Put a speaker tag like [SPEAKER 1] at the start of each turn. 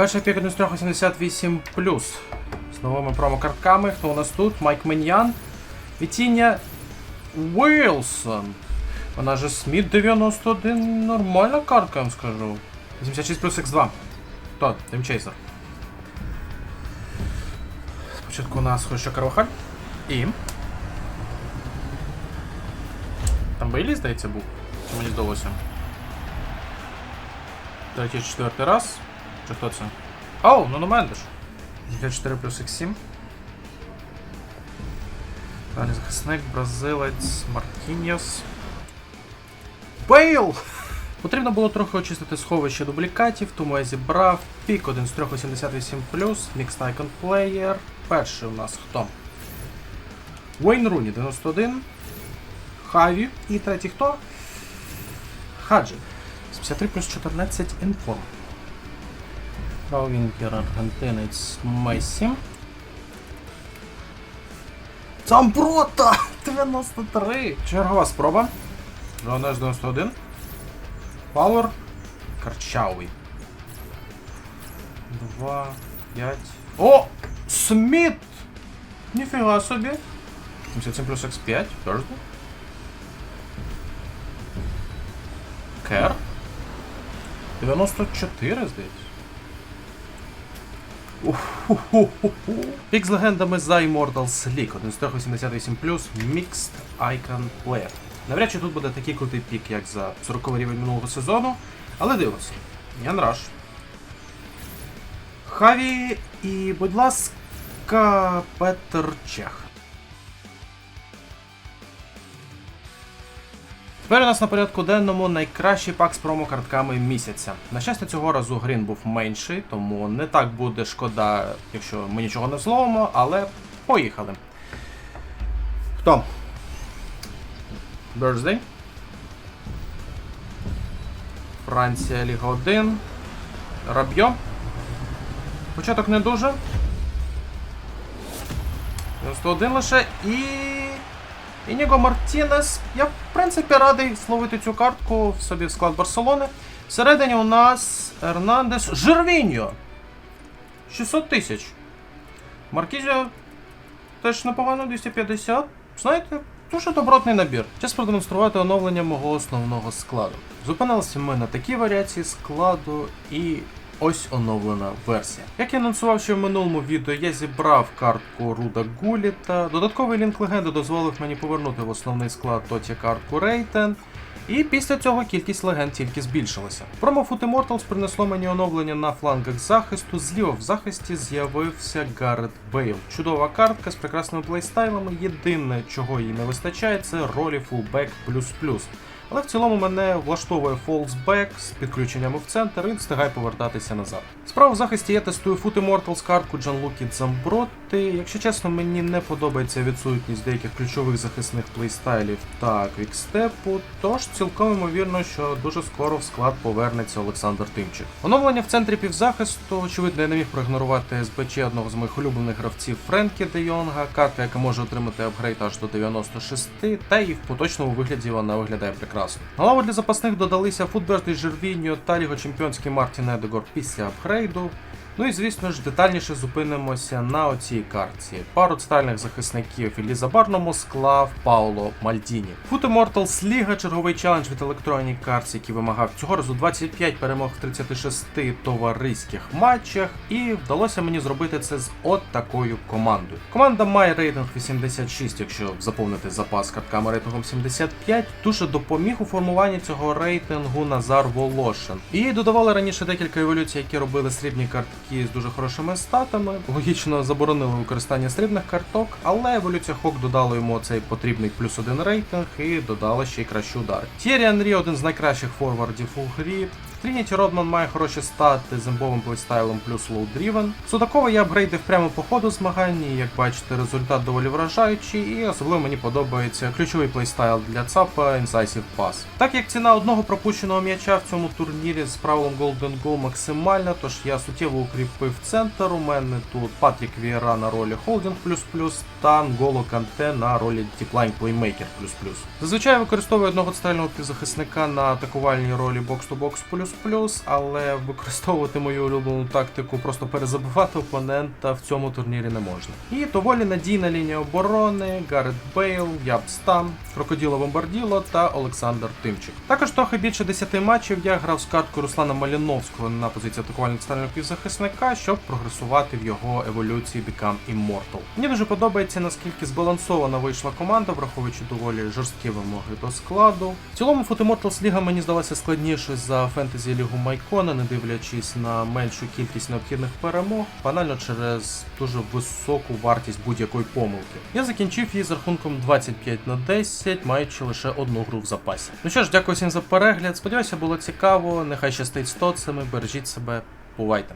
[SPEAKER 1] Перший пік 188 з новими промокартками. Хто у нас тут? Майк Меньян. Вітіння Уилсон. Вона же Сміт 91. Нормальна картка, я вам скажу. 86 плюс X2. Хто? Тимчейсер. Спочатку у нас Хойша Карвахаль. І. Там Бейлі, здається, був. Чи мені здалося? Третій, четвертий раз. Чи хто це? Оу, ну Мендеш. 54 плюс X7. Далі захисник, бразилець, Мартіньос. Бейл! Потрібно було трохи очистити сховище дублікатів, тому я зібрав пік 1 з 388 Mixed Icon Player. Перший у нас хто? Уейн Руні 91. Хаві. І третій хто? Хаджі. 73 плюс 14 інформ. Правінкер аргентинець Месі. Замброта! 93! Чергова спроба. Жонеш 91. Пауер. Карчауй. 2, 5. О! Сміт! Ніфіга собі. 77 плюс X5. Thursday. Кер. 94, здається. Пік з легендами за Immortals League 188 Mixed Icon Player. Навряд чи тут буде такий крутий пік, як за 40 рівень минулого сезону, але дивимося. Ян Раш. Хаві і, будь ласка, Петр Чех. Тепер у нас на порядку денному найкращий пак з промокартками місяця. На щастя, цього разу грін був менший, тому не так буде шкода, якщо ми нічого не зловимо, але поїхали. Хто? Birthday. Франція Ліга 1. Рабьо. Початок не дуже. 91 лише і. Ініго Мартінес. Я, в принципі, радий словити цю картку в собі в склад Барселони. Всередині у нас Ернандес Жервіньо. 600 тисяч. Маркізіо теж непогано 250. Знаєте, дуже добротний набір. Час продемонструвати оновлення мого основного складу. Зупинилися ми на такій варіації складу і ось оновлена версія. Як я анонсував ще в минулому відео, я зібрав картку Руда Гуліта. Додатковий лінк легенди дозволив мені повернути в основний склад Тоті картку Рейтен. І після цього кількість легенд тільки збільшилася. Промо Foot Immortals принесло мені оновлення на флангах захисту. Зліва в захисті з'явився Гаррет Бейл. Чудова картка з прекрасними плейстайлами. Єдине, чого їй не вистачає, це ролі фулбек плюс-плюс. Але в цілому мене влаштовує фолсбек з підключеннями в центр і встигає повертатися назад. Справа в захисті я тестую Foot Immortals картку Джанлукі Дзамброти. Якщо чесно, мені не подобається відсутність деяких ключових захисних плейстайлів та квікстепу, тож цілком ймовірно, що дуже скоро в склад повернеться Олександр Тимчик. Оновлення в центрі півзахисту, очевидно, я не міг проігнорувати СБЧ одного з моїх улюблених гравців Френкі Де Йонга, картка, яка може отримати апгрейд аж до 96, та і в поточному вигляді вона виглядає прекрасно. На лаву для запасних додалися футбежний Жервіньо та його чемпіонський Мартін Едегор після апгрейду. Ну і звісно ж детальніше зупинимося на оцій картці. Пару цитальних захисників Еліза Барному склав Пауло Мальдіні. Foot Immortals Ліга черговий челендж від Electronic Arts, який вимагав цього разу 25 перемог в 36 товариських матчах, і вдалося мені зробити це з от такою командою. Команда має рейтинг 86, якщо заповнити запас картками рейтингом 75. Дуже допоміг у формуванні цього рейтингу Назар Волошин. І додавали раніше декілька еволюцій, які робили срібні картки з дуже хорошими статами. Логічно заборонили використання срібних карток, але еволюція Хок додала йому цей потрібний плюс один рейтинг і додала ще й кращі удар. Тєрі Анрі один з найкращих форвардів у грі. Трініті Родман має хороші стати з імбовим плейстайлом плюс лоу-дрівен. Судакова я апгрейдив прямо по ходу змагань, і як бачите, результат доволі вражаючий, і особливо мені подобається ключовий плейстайл для ЦАПа Incisive Pass. Так як ціна одного пропущеного м'яча в цьому турнірі з правилом Golden Goal максимальна, тож я суттєво укріпив центр. У мене тут Патрік Вієра на ролі Холдінг плюс-плюс та Нголо Канте на ролі Deepline Playmaker плюс-плюс. Зазвичай використовую одного центрального півзахисника на атакувальній ролі бокс-то-бокс плюс але використовувати мою улюблену тактику, просто перезабивати опонента в цьому турнірі не можна. І доволі надійна лінія оборони, Гаррет Бейл, Яб Стам, Крокоділо Бомбарділо та Олександр Тимчик. Також трохи більше 10 матчів я грав з карткою Руслана Маліновського на позиції атакувального центрального півзахисника, щоб прогресувати в його еволюції Become Immortal. Мені дуже подобається, наскільки збалансована вийшла команда, враховуючи доволі жорсткі вимоги до складу. В цілому Foot Immortals Ліга мені здалася складнішою за фентезі Лігу Майкона, не дивлячись на меншу кількість необхідних перемог, банально через дуже високу вартість будь-якої помилки. Я закінчив її з рахунком 25 на 10, маючи лише одну гру в запасі. Ну що ж, дякую всім за перегляд. Сподіваюся, було цікаво. Нехай щастить з тоцами, бережіть себе, бувайте.